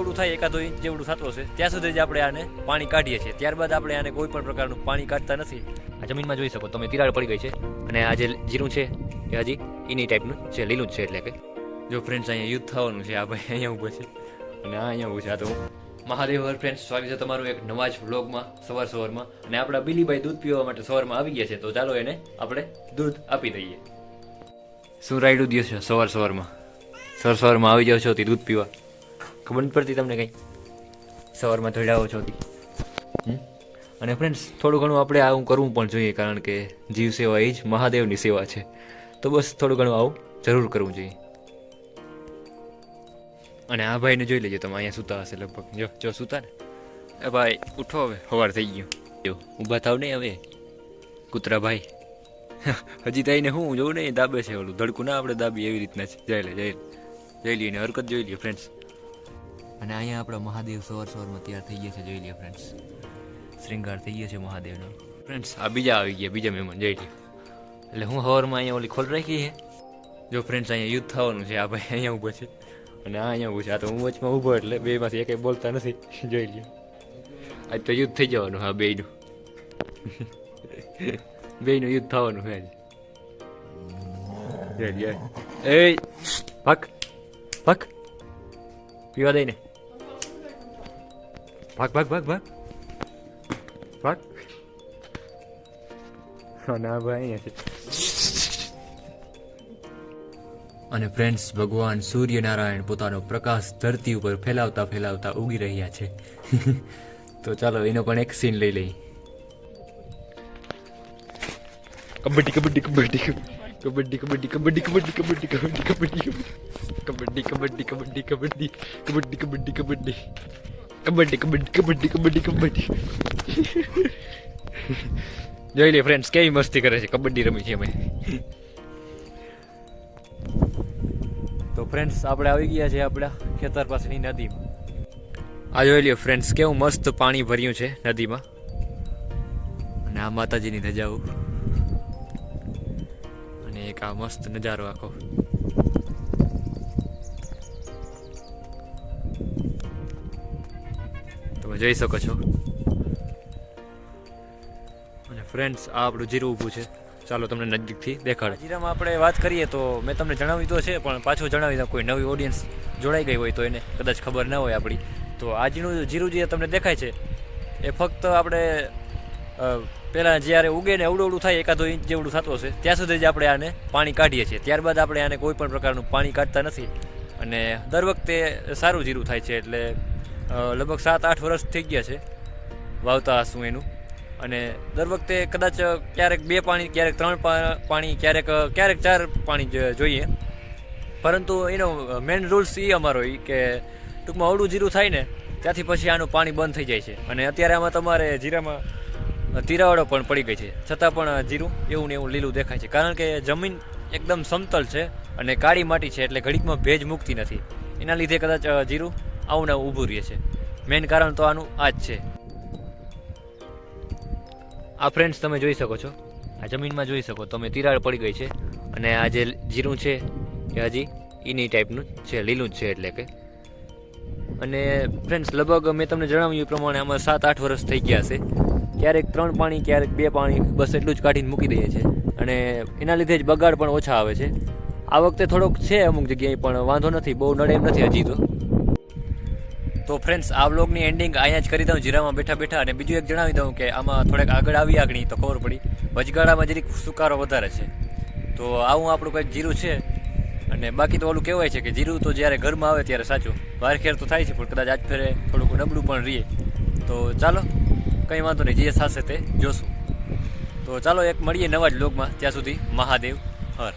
અવડું થાય એકાદું ઇંચ જેવડું થતું હશે ત્યાં સુધી જ આપણે આને પાણી કાઢીએ છીએ. ત્યારબાદ આપણે આને કોઈ પણ પ્રકારનું પાણી કાઢતા નથી. આ જમીનમાં જોઈ શકો તમે તિરાડ પડી ગઈ છે અને આ જે જીરું છે એ હજી એની ટાઈપનું છે લીલું જ છે એટલે કે. જો ફ્રેન્ડ્સ અહીંયા યુદ્ધ થવાનું છે આ ભાઈ અહીંયા ઊભો છે. અને આ અહીંયા ઊભું છે આ તો મહાદેવ હર ફ્રેન્ડ્સ સ્વાગત છે તમારું એક નવા જ વ્લોગમાં સવાર સવારમાં. અને આપણા બિલીભાઈ દૂધ પીવા માટે સવારમાં આવી ગયા છે તો ચાલો એને આપણે દૂધ આપી દઈએ. શું રાયડું દિવસ છે સવાર સવારમાં? સવાર સવારમાં આવી જાવ છો તે દૂધ પીવા. ખબર નથી પડતી તમને કંઈ સવારમાં ધોડાવો છો હમ? અને ફ્રેન્ડ્સ થોડું ઘણું આપણે આવું કરવું પણ જોઈએ કારણ કે જીવ સેવા એ જ મહાદેવની સેવા છે. તો બસ થોડું ઘણું આવું જરૂર કરવું જોઈએ. અને આ ભાઈને જોઈ લેજો તમે અહીંયા સૂતા હશે લગભગ. જો જો સૂતા ને. એ ભાઈ ઉઠો હવે સવાર થઈ ગયું. જો ઊભા થાવ નહીં હવે. કૂતરા ભાઈ હજી થઈને હું જોઉં નહીં દાબે છે ઓલું. ધડકું ના આપણે દાબી એવી રીતના છે. જઈ લે જઈ લે. જોઈ લઈએ હરકત જોઈ લઈએ ફ્રેન્ડ્સ અને અહીંયા આપણા મહાદેવ સવાર સવારમાં તૈયાર થઈ ગયા છે, જોઈ લઈએ ફ્રેન્ડ્સ શ્રૃંગાર થઈ ગયો છે મહાદેવનો. ફ્રેન્ડ્સ આ બીજા આવી ગયા, બીજા મહેમાન, જોઈ લઈએ એટલે હું સવારમાં અહીંયા ઓલી ખોલ રાખી છે. જો ફ્રેન્ડ્સ અહીંયા યુદ્ધ થવાનું છે, આ ભાઈ અહીંયા ઊભો છે. અને આ અહીંયા ઊભો છે, આ તો હું વચમાં ઊભો, એટલે બેમાંથી એકેય બોલતા નથી, જોઈ લ્યો. આજ તો યુદ્ધ થઈ જવાનું, હા, બેયનું. બેયનું યુદ્ધ થવાનું છે આજે. જોઈ લ્યો. એ, ભાગ ભાગ. પીવા ને bak ભાગ ભાગ Bak. ભાગ અને ભાઈ અહીંયા અને ફ્રેન્ડ્સ ભગવાન સૂર્યનારાયણ પોતાનો પ્રકાશ ધરતી ઉપર ફેલાવતા ફેલાવતા ઉગી રહ્યા છે તો ચાલો એનો પણ એક સીન લઈ લઈ કબડ્ડી કબડ્ડી કબડ્ડી કબડ્ડી કબડ્ડી કબડ્ડી કબડ્ડી કબડ્ડી કબડ્ડી કબડ્ડી કબડ્ડી કબડ્ડી કબડ્ડી કબડ્ડી કબડ્ડી કબડ્ડી કબડ્ડી કબડ્ડી કબડ્ડી કબડ્ડી કબડ્ડી કબડ્ડી. જોઈ લે ફ્રેન્ડ્સ કેવી મસ્તી કરે છે. કબડ્ડી રમી છે અમે. તો ફ્રેન્ડ્સ આપણે આવી ગયા છે આપણા ખેતર પાસેની નદીમાં. આ જોઈ લ્યો ફ્રેન્ડ્સ કેવું મસ્ત પાણી ભર્યું છે નદીમાં. અને આ માતાજીની ધજાઓ અને એક આ મસ્ત નજારો આખો. તમે જોઈ શકો છો. અને ફ્રેન્ડ્સ આ આપણું જીરું ઊભું છે. ચાલો તમને નજીકથી દેખાડે. જીરામાં આપણે વાત કરીએ તો મેં તમને જણાવી તો છે, પણ પાછું જણાવી દઉં કોઈ નવી ઓડિયન્સ જોડાઈ ગઈ હોય તો એને કદાચ ખબર ના હોય આપણી. તો આજનું જીરું જે તમને દેખાય છે, એ ફક્ત આપણે પહેલાં જ્યારે ઉગે ને અવડું અવડું થાય, એકાદો ઇંચ જેવડું થતું હશે, ત્યાં સુધી જ આપણે આને પાણી કાઢીએ છીએ. ત્યારબાદ આપણે આને કોઈ પણ પ્રકારનું પાણી કાઢતા નથી. અને દર વખતે સારું જીરું થાય છે, એટલે લગભગ સાત આઠ વર્ષ થઈ ગયા છે વાવતા હશું એનું. અને દર વખતે કદાચ ક્યારેક બે પાણી, ક્યારેક ત્રણ પાણી, ક્યારેક ક્યારેક ચાર પાણી જોઈએ. પરંતુ એનો મેઇન રૂલ્સ એ અમારો એ કે ટૂંકમાં અવડું જીરું થાય ને, ત્યાંથી પછી આનું પાણી બંધ થઈ જાય છે. અને અત્યારે આમાં તમારે જીરામાં તીરાવાળો પણ પડી ગઈ છે. છતાં પણ જીરું એવું ને એવું લીલું દેખાય છે. કારણ કે જમીન એકદમ સમતલ છે અને કાળી માટી છે એટલે ઘડીકમાં ભેજ મૂકતી નથી. એના લીધે કદાચ જીરું આવું ને ઊભું રહે છે. મેઇન કારણ તો આનું આ જ છે. આ ફ્રેન્ડ્સ તમે જોઈ શકો છો. આ જમીનમાં જોઈ શકો. તમે તિરાડ પડી ગઈ છે અને આ જે જીરું છે એ હજી એની ટાઈપનું છે, લીલું જ છે એટલે કે. અને ફ્રેન્ડ્સ લગભગ મેં તમને જણાવ્યું એ પ્રમાણે આમાં સાત આઠ વર્ષ થઈ ગયા છે. ક્યારેક ત્રણ પાણી, ક્યારેક બે પાણી, બસ એટલું જ કાઢીને મૂકી દઈએ છીએ અને એના લીધે જ બગાડ પણ ઓછા આવે છે. આ વખતે થોડોક છે અમુક જગ્યાએ, પણ વાંધો નથી. બહુ નડે એમ નથી હજી તો. તો ફ્રેન્ડ્સ આ વ્લોગની એન્ડિંગ અહીંયા જ કરી દઉં, જીરામાં બેઠા બેઠા. અને બીજું એક જણાવી દઉં કે આમાં થોડેક આગળ આવી આગળ, તો ખબર પડી. વચગાળામાં જરીક સુકારો વધારે છે. તો આવું આપણું કંઈક જીરું છે. અને બાકી તો ઓલું કહેવાય છે કે જીરું તો જ્યારે ઘરમાં આવે ત્યારે સાચું. વારખેર તો થાય છે, પણ કદાચ આજ ફેરે થોડુંક નબળું પણ રહીએ. તો ચાલો, કંઈ વાંધો નહીં, જે થશે તે જોશું. તો ચાલો એક મળીએ નવા જ લોકમાં ત્યાં સુધી મહાદેવ હર.